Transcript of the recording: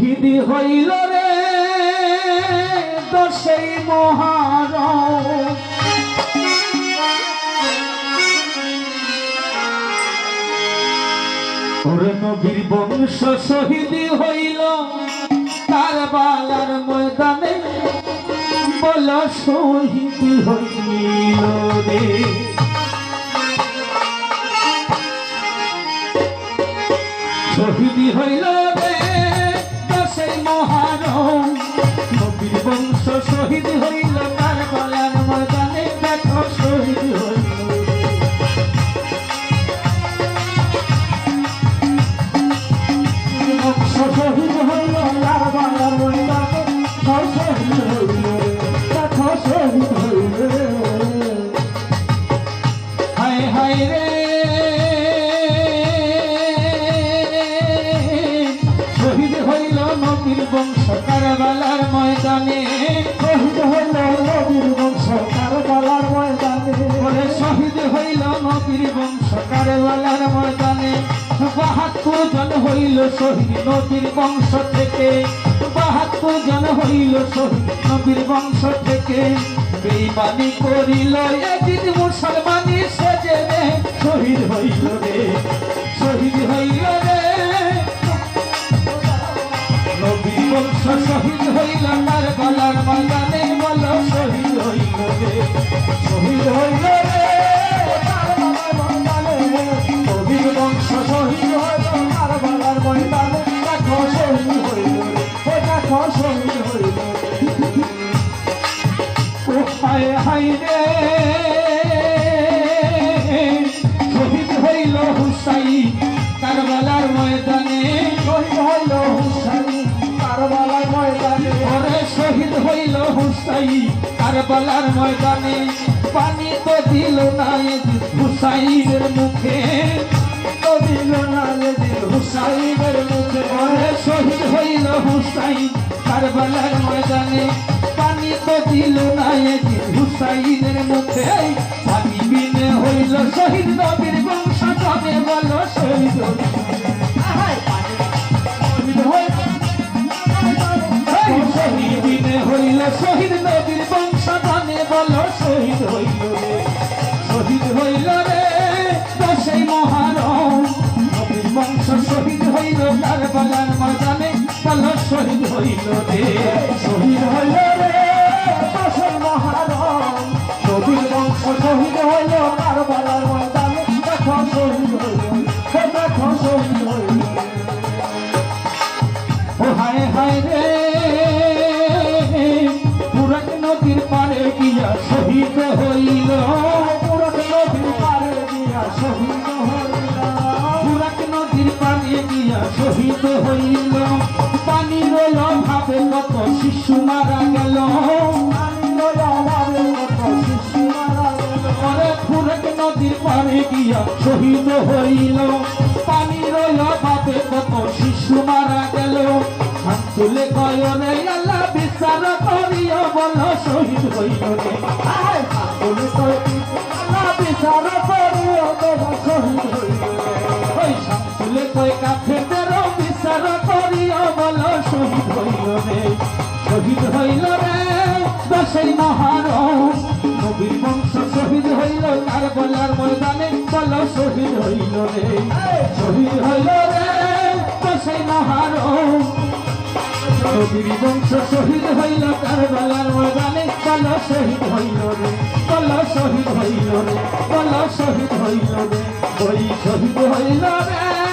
শহীদ হইল রে দশই মহারম। ওরে নবীর বংশ শহীদ হইল তার বালার ময়দানে। বল, শহীদ হইল রে। শহীদ হইল নবীর শহীদ হইল তার বালার ময়দানে, দেখো শহীদ হইল। শহীদ হইল লাল বাংলার মহিলাকে শহীদ হইল। দেখো শহীদ হইল। হায় হায় রে নবীর বংশ কারবালার ময়দানে। শহীদ হইল নবীর বংশ কারবালার ময়দানে। বলে শহীদ হইল নবীর বংশ কারবালার ময়দানে। বাহাত্তর জন হইল শহীদ নবীর বংশ থেকে। বাহাত্তর জন হইল শহীদ নবীর বংশ থেকে। বেইমানি করিল একদিন মুসলমানি সেজে হায় হায় রে। শহীদ হইল হুসাইন কারবালার ময়দানে। শহীদ হইল হুসাইন কারবালার ময়দানে। ওরে শহীদ হইল হুসাইন কারবালার ময়দানে। পানি তো দিল না হুসাইনের মুখে। তো দিল না হুসাইনের মুখে। ওরে শহীদ হইল হুসাইন কারবালার ময়দানে। তো দিল না এদিন হুসাইনের মুখে বিনে হইল শহীদ নবীর বংশ বলো বল শহীদ। শহীদ হইল শহীদ নবীর বংশ ধানে বলো শহীদ হইল নদীর পারে গিয়া শহীদ হইল। পুরাক নদীর পারে গিয়া শহীদ হইল। পুরাক নদীর পারে গিয়া শহীদ হইল। পানি রইল, ভাবে কত শিশু মারা গেল। শহীদ হইল। পানি রইল, ভাবে কত শিশু মারা গেল। শান্তুলে কয়নে আল্লাহ বিচার করিও বল শহীদ হইল রে। আয় শান্তুলে আল্লাহ বিচার করিও বল শহীদ হইল রে। ওই শান্তুলে কয় কাফেরদের বিচার করিও বল শহীদ হইল রে। শহীদ হইল রে দশই মহারম নবীর বংশ শহীদ হইল তার বলার ময়দানে বল শহীদ হইল রে। শহীদ হইল রে দশই মহারম নবীর বংশ শহীদ হইল কারবালার ময়দানে। কল শহীদ হইল রে, কল শহীদ হইল রে, কল শহীদ হইল রে। ওই শহীদ হইল রে।